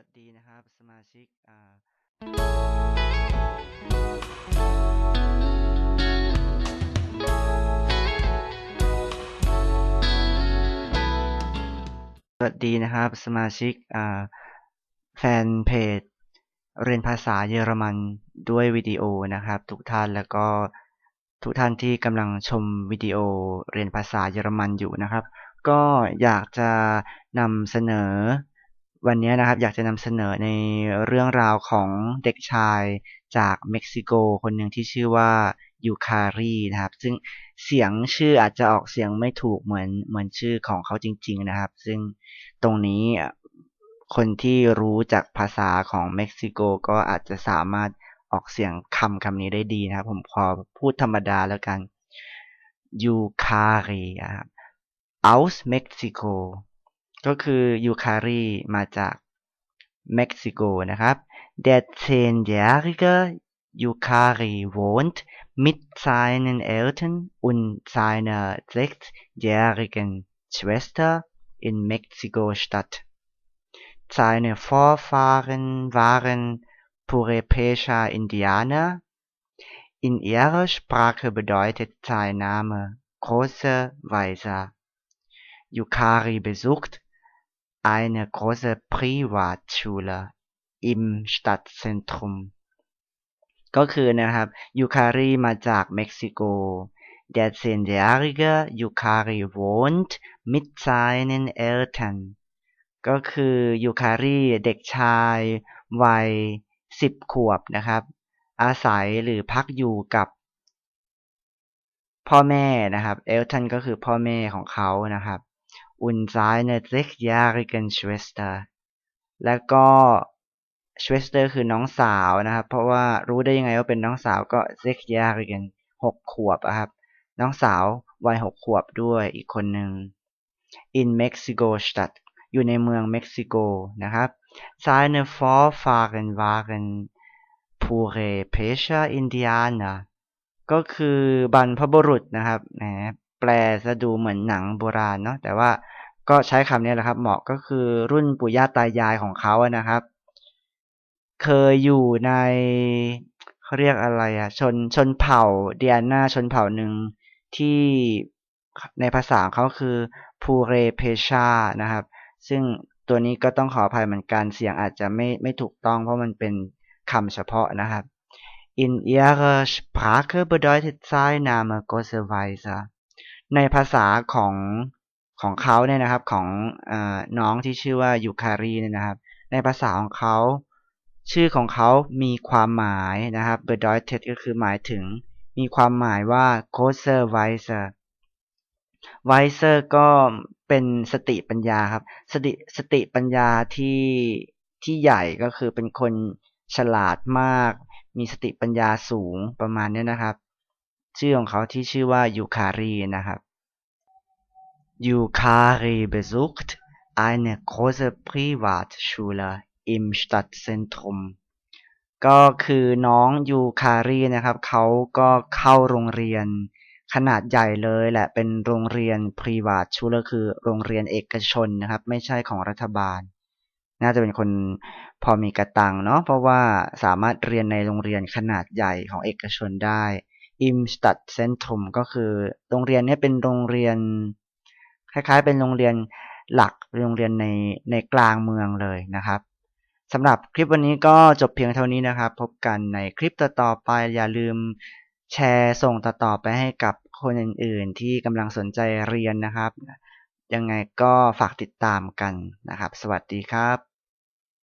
วัสดีนะครับ สมาชิกอ่า สวัสดีนะครับ สมาชิกอ่าแฟนเพจเรียนภาษาเยอรมันด้วยวิดีโอนะครับ ทุกท่านแล้วก็ทุกท่านที่กำลังชมวิดีโอเรียนภาษาเยอรมันอยู่นะครับ ก็อยากจะนำเสนอ วันนี้นะครับอยากจะนำเสนอในเรื่องราวของเด็กชายจากเม็กซิโก คนหนึ่งที่ชื่อว่ายูคารีนะครับ ซึ่งเสียงชื่ออาจจะออกเสียงไม่ถูกเหมือนเหมือนชื่อของเขาจริง ๆนะครับ ซึ่งตรงนี้คนที่รู้จากภาษาของเม็กซิโกก็อาจจะสามารถออกเสียงคำคำนี้ได้ดีนะครับ ผมขอพูดธรรมดาแล้วกันยูคารีครับ aus Mexico ก็คือยูคารีมาจากเม็กซิโกนะครับ Der zehnjährige Yukari wohnt mit seinen Eltern und seiner sechsjährigen Schwester in Mexiko-Stadt. Seine Vorfahren waren Purepecha Indianer. In ihrer Sprache bedeutet sein Name große Weiser. Yukari besucht eine große Privatschule im Stadtzentrum ก็คือนะครับยูคารีมาจากเม็กซิโก Der zehnjährige Yukari wohnt mit seinen Eltern ก็คือยูคารีเด็กชายวัยสิบขวบนะครับ อาศัยหรือพักอยู่กับ พ่อแม่นะครับ Eltern ก็คือพ่อแม่ของเขานะครับ und seine sechsjährigen Schwester แล้วก็ Schwester คือน้องสาวนะครับ เพราะว่ารู้ได้ยังไงว่าเป็นน้องสาวก็ sechsjährigen หกขวบอะครับ น้องสาววัยหกขวบด้วยอีกคนหนึ่ง in Mexico Stadt อยู่ในเมืองเม็กซิโกนะครับ seine Vorfahren waren Purepecha Indianer ก็คือบรรพบุรุษนะครับแหม แปลจะดูเหมือนหนังโบราณเนาะแต่ว่าก็ใช้คำนี้แหละครับ เหมาะก็คือรุ่นปู่ย่าตายายของเขาอะนะครับ เคยอยู่ในเขาเรียกอะไรอะชนชนเผ่าเดียนาชนเผ่าหนึ่งที่ในภาษาเขาคือพูเรเพชานะครับ ซึ่งตัวนี้ก็ต้องขออภัยเหมือนกันเสียงอาจจะไม่ไม่ถูกต้องเพราะมันเป็นคำเฉพาะนะครับ In ihrer Sprache bedeutet sein Name große Weiser ในภาษาของของเขาเนี่ยนะครับของอน้องที่ชื่อว่ายูคารีเนี่ยนะครับ ในภาษาของเขา ชื่อของเขามีความหมายนะครับ bedeutet ก็คือหมายถึง มีความหมายว่า großer wiser wiser ก็เป็นสติปัญญาครับ สติสติปัญญาที่ที่ใหญ่ก็คือเป็นคนฉลาดมาก มีสติปัญญาสูงประมาณนี้นะครับ ชื่อของเขาที่ชื่อว่ายูคารีนะครับ Yukari besucht eine große Privatschule im Stadtzentrum ก็คือน้องยูคารีนะครับ เขาก็เข้าโรงเรียนขนาดใหญ่เลยแหละเป็นโรงเรียน privat ชูลคือโรงเรียนเอกชนนะครับ ไม่ใช่ของรัฐบาล น่าจะเป็นคนพอมีกระตังเนาะเพราะว่าสามารถเรียนในโรงเรียนขนาดใหญ่ของเอกชนได้ im Stadtzentrum ก็คือโรงเรียนนี้เป็นโรงเรียน คล้ายๆ เป็นโรงเรียนหลักโรงเรียนในในกลางเมืองเลยนะครับสำหรับคลิปวันนี้ก็จบเพียงเท่านี้นะครับ พบกันในคลิปต่อๆไปอย่าลืมแชร์ส่งต่อๆไปให้กับคนอื่นๆ ที่กำลังสนใจเรียนนะครับ ยังไงก็ฝากติดตามกันนะครับ สวัสดีครับ